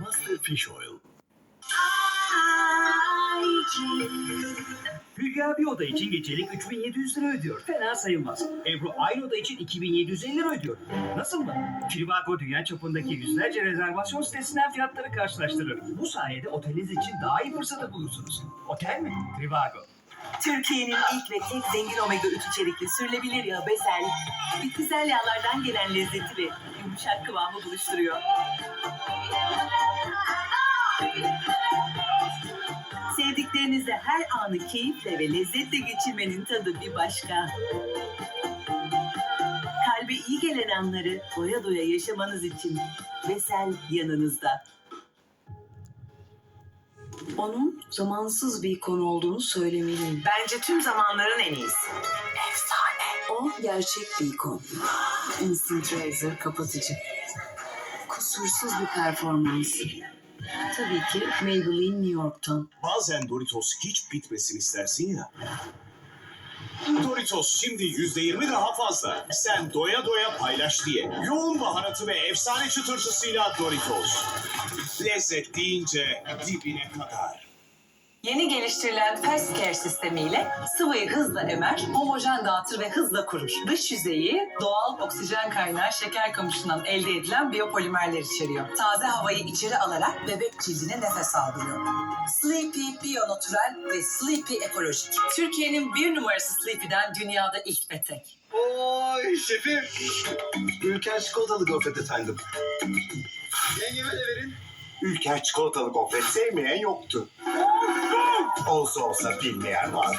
Master Fish Oil. Hülya bir oda için gecelik 3700 lira ödüyor. Fena sayılmaz. Ebru aynı oda için 2750 lira ödüyor. Nasıl mı? Trivago dünya çapındaki yüzlerce rezervasyon sitesinden fiyatları karşılaştırır. Bu sayede oteliniz için daha iyi fırsatı bulursunuz. Otel mi? Trivago. Türkiye'nin ilk ve tek zengin omega 3 içerikli sürülebilir yağ Besel, bitkisel yağlardan gelen lezzeti ve yumuşak kıvamı buluşturuyor. Sevdiklerinizle her anı keyifle ve lezzetle geçirmenin tadı bir başka. Kalbe iyi gelen anları doya doya yaşamanız için Besel yanınızda. Onun zamansız bir ikon olduğunu söylemeliyim. Bence tüm zamanların en iyisi. O gerçek bir ikon. Instant Razor kapatıcı. Kusursuz bir performansı. Tabii ki Maybelline New York'tan. Bazen Doritos hiç bitmesin istersin ya. Doritos şimdi yüzde yirmi daha fazla. Sen doya doya paylaş diye. Yoğun baharatı ve efsane çıtırtısıyla Doritos. Lezzet deyince dibine kadar. Yeni geliştirilen Fast Care sistemiyle sıvıyı hızla emer, homojen dağıtır ve hızla kurur. Dış yüzeyi doğal oksijen kaynağı şeker kamışından elde edilen biyopolimerler içeriyor. Taze havayı içeri alarak bebek cildine nefes aldırıyor. Sleepy Bio Natural ve Sleepy Ekolojik. Türkiye'nin bir numarası Sleepy'den dünyada ilk ve tek. Oy şefim. Ülker çikolatalı gofret efendim. Yengeme de verin. Ülker çikolatalı gofret sevmeyen yoktu. Olsa olsa bilmeyen var.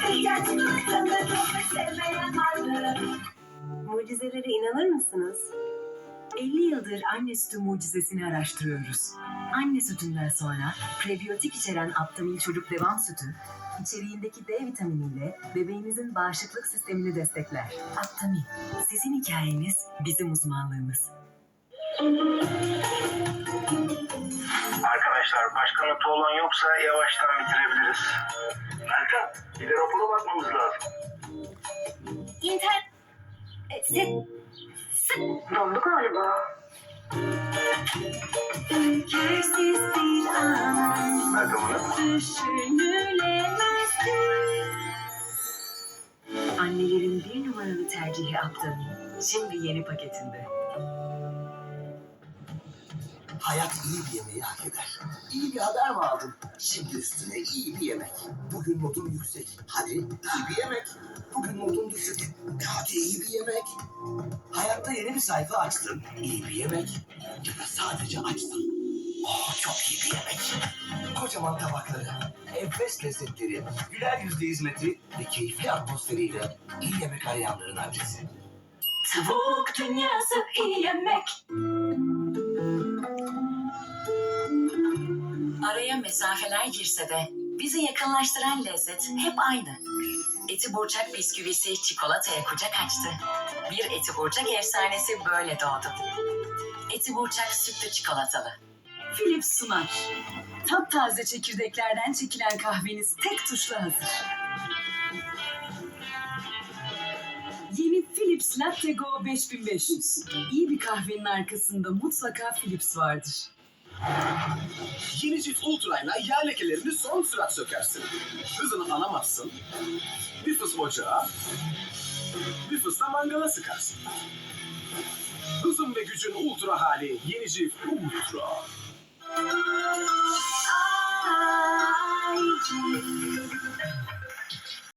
Mucizelere inanır mısınız? 50 yıldır anne sütü mucizesini araştırıyoruz. Anne sütünden sonra prebiyotik içeren Aptamil Çocuk Devam Sütü, içeriğindeki D vitaminiyle bebeğinizin bağışıklık sistemini destekler. Aptamil, sizin hikayeniz, bizim uzmanlığımız. Arkadaşlar başka notu olan yoksa yavaştan bitirebiliriz. Meltem, bir de rapora bakmamız lazım. İnter... E, set... Dondu galiba. Ülkersiz bir an Meltem Hanım. düşünülemez Annelerin bir numaralı tercihi Aptamil. Şimdi yeni paketinde. Hayat iyi bir yemeği hak eder. İyi bir haber mi aldın? Şimdi üstüne iyi bir yemek. Bugün modun yüksek. Hadi iyi bir yemek. Bugün modun düşük. Hadi iyi bir yemek. Hayatta yeni bir sayfa açtın. İyi bir yemek. Ya da sadece açtın. Oh çok iyi bir yemek. Kocaman tabakları, enfes lezzetleri, güler yüzlü hizmeti ve keyifli atmosferiyle iyi yemek arayanların adresi. Tavuk dünyası iyi yemek. Araya mesafeler girse de bizi yakınlaştıran lezzet hep aynı. Eti burçak bisküvisi çikolataya kucak açtı. Bir eti burçak efsanesi böyle doğdu. Eti burçak sütlü çikolatalı. Philips sunar. Taptaze çekirdeklerden çekilen kahveniz tek tuşla hazır. Yeni Philips Latte Go 5500. İyi bir kahvenin arkasında mutlaka Philips vardır. Yeni cilt Ultra'yla yağ lekelerini son sürat sökersin. Hızını alamazsın. Bir fıs ocağa, bir fıs da mangala sıkarsın. Hızın ve gücün ultra hali yeni cilt Ultra.